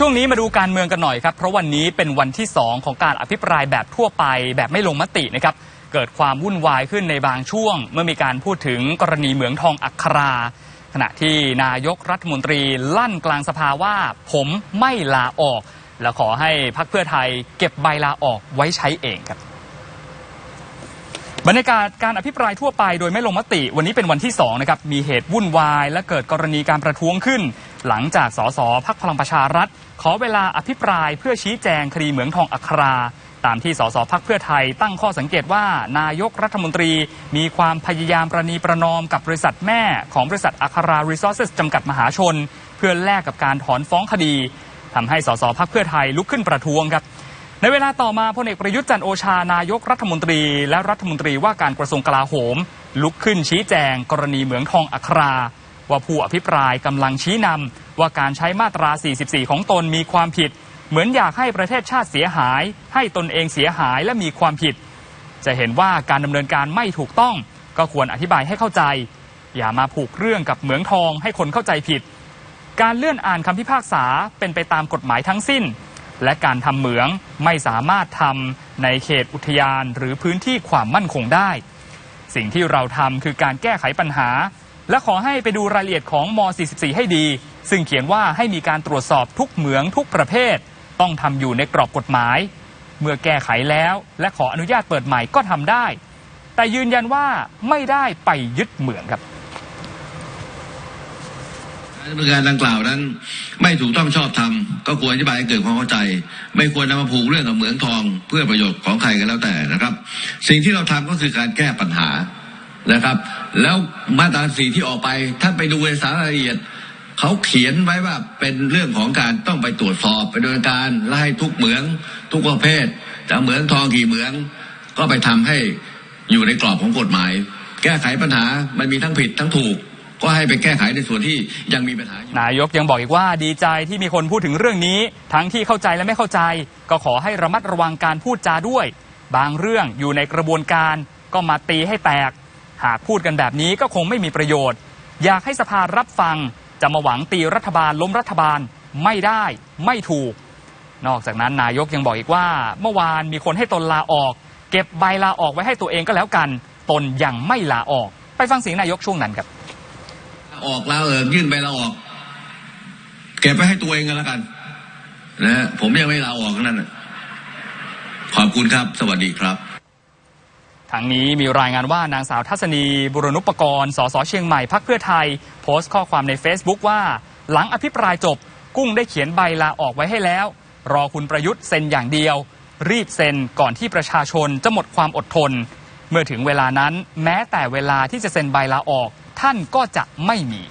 ช่วงนี้มาดูการเมืองกันหน่อยครับ เพราะวันนี้เป็นวันที่ 2 ของการอภิปรายแบบทั่วไป แบบไม่ลงมตินะครับ เกิดความวุ่นวายขึ้นในบางช่วง เมื่อมีการพูดถึงกรณีเหมืองทองอัครา ขณะที่นายกรัฐมนตรีลั่นกลางสภาว่า ผมไม่ลาออก แล้วขอให้พักเพื่อไทยเก็บใบลาออกไว้ใช้เองครับบรรยากาศการอภิปรายทั่วไปโดยไม่ลงมติ วันนี้เป็นวันที่2นะครับมีเหตุวุ่นวาย และเกิดกรณีการประท้วงขึ้น หลังจากสสพักพลังประชารัฐ ขอเวลาอภิปรายเพื่อชี้แจงคดีเหมืองทองอัครา ตามที่สสพักเพื่อไทย ตั้งข้อสังเกตว่านายกรัฐมนตรีมีความพยายามประนีประนอมกับบริษัทแม่ของบริษัทอัครารีซอสเซสจำกัดมหาชน เพื่อแลกกับการถอนฟ้องคดีทำให้สสพักเพื่อไทยลุกขึ้นประท้วงครับในเวลาต่อมาพลเอกประยุทธ์จันโอชานายกรัฐมนตรี และรัฐมนตรีว่าการกระทรวงกลาโหม ลุกขึ้นชี้แจง กรณีเหมืองทองอัครา ว่าผู้อภิปรายกำลังชี้นำว่าการใช้มาตรา 44 ของตนมีความผิด เหมือนอยากให้ประเทศชาติเสียหาย ให้ตนเองเสียหายและมีความผิด จะเห็นว่าการดำเนินการไม่ถูกต้อง ก็ควรอธิบายให้เข้าใจ อย่ามาผูกเรื่องกับเหมืองทองให้คนเข้าใจผิด การเลื่อนอ่านคำพิพากษาเป็นไปตามกฎหมายทั้งสิ้น และการทำเหมืองไม่สามารถทำในเขตอุทยานหรือพื้นที่ความมั่นคงได้ สิ่งที่เราทำคือการแก้ไขปัญหา และขอให้ไปดูรายละเอียดของม 44 ให้ดี ซึ่งเขียนว่าให้มีการตรวจสอบทุกเหมืองทุกประเภท ต้องทำอยู่ในกรอบกฎหมาย เมื่อแก้ไขแล้ว และขออนุญาตเปิดใหม่ก็ทำได้ แต่ยืนยันว่าไม่ได้ไปยึดเหมืองครับการดำเนินการดังกล่าวนั้น ไม่ถูกต้องชอบธรรมก็ควรอธิบายให้เกิดความเข้าใจ ไม่ควรนำมาผูกเรื่องกับเหมืองทอง เพื่อประโยชน์ของใครกันแล้วแต่นะครับ สิ่งที่เราทำก็คือการแก้ปัญหา นะครับ แล้วมาตราสีที่ออกไปท่านไปดูในสารละเอียดเขาเขียนไว้ว่าเป็นเรื่องของการต้องไปตรวจสอบไปดำเนินการไล่ทุกเหมืองทุกประเภทจะเหมืองทองกี่เหมือง ก็ไปทำให้อยู่ในกรอบของกฎหมาย แก้ไขปัญหามันมีทั้งผิดทั้งถูก ก็ให้ไปแก้ไขในส่วนที่ยังมีปัญหา นายกยังบอกอีกว่าดีใจที่มีคนพูดถึงเรื่องนี้ ทั้งที่เข้าใจและไม่เข้าใจ ก็ขอให้ระมัดระวังการพูดจาด้วย บางเรื่องอยู่ในกระบวนการก็มาตีให้แตก หากพูดกันแบบนี้ก็คงไม่มีประโยชน์ อยากให้สภารับฟัง จะมาหวังตีรัฐบาลล้มรัฐบาลไม่ได้ไม่ถูก นอกจากนั้นนายกยังบอกอีกว่า เมื่อวานมีคนให้ตนลาออก เก็บใบลาออกไว้ให้ตัวเองก็แล้วกัน ตนยังไม่ลาออก ไปฟังเสียงนายกช่วงนั้นครับออกแล้วเออยื่นไปลาออก เก็บไปให้ตัวเองกันแล้วกันนะผมยังไม่ลาออกนั่นขอบคุณครับ สวัสดีครับ ทั้งนี้มีรายงานว่านางสาวทัศนีบุรณุปกรณ์สสเชียงใหม่พักเพื่อไทย โพสต์ข้อความใน Facebook ว่า หลังอภิปรายจบ กุ้งได้เขียนใบลาออกไว้ให้แล้ว รอคุณประยุทธ์เซ็นอย่างเดียว รีบเซ็นก่อนที่ประชาชนจะหมดความอดทน เมื่อถึงเวลานั้นแม้แต่เวลาที่จะเซ็นใบลาออก ท่านก็จะไม่มี